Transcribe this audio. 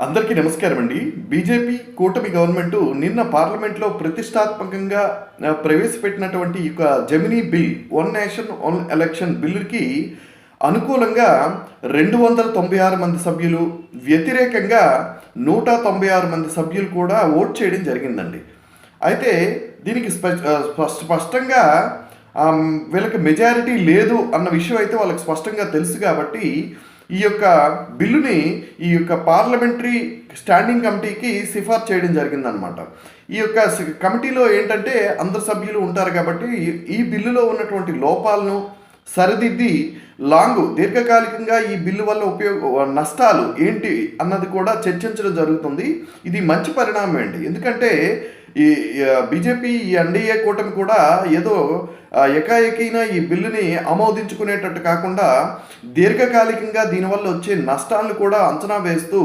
అందరికీ నమస్కారం అండి. బీజేపీ కూటమి గవర్నమెంట్ నిన్న పార్లమెంట్లో ప్రతిష్టాత్మకంగా ప్రవేశపెట్టినటువంటి ఈ యొక్క జమినీ bill one nation one election బిల్లుకి అనుకూలంగా రెండు వందల తొంభై ఆరు మంది సభ్యులు వ్యతిరేకంగా నూట తొంభై ఆరు మంది సభ్యులు కూడా ఓట్ చేయడం జరిగిందండి. అయితే దీనికి స్ప- స్పష్టంగా వీళ్ళకి మెజారిటీ లేదు అన్న విషయం అయితే వాళ్ళకి స్పష్టంగా తెలుసు కాబట్టి ఈ యొక్క బిల్లుని ఈ యొక్క పార్లమెంటరీ స్టాండింగ్ కమిటీకి సిఫార్సు చేయడం జరిగిందనమాట ఈ యొక్క కమిటీలో ఏంటంటే అందరు సభ్యులు ఉంటారు కాబట్టి ఈ- ఈ బిల్లులో ఉన్నటువంటి లోపాలను సరిదిద్ది లాంగ్ దీర్ఘకాలికంగా ఈ బిల్లు వల్ల ఉపయోగ నష్టాలు ఏంటి అన్నది కూడా చర్చించడం జరుగుతుంది. ఇది మంచి పరిణామం అండి. ఎందుకంటే ఈ బీజేపీ ఈ ఎన్డీఏ కూటమి కూడా ఏదో ఏకాఏకైనా ఈ బిల్లుని ఆమోదించుకునేటట్టు కాకుండా దీర్ఘకాలికంగా దీనివల్ల వచ్చే నష్టాలను కూడా అంచనా వేస్తూ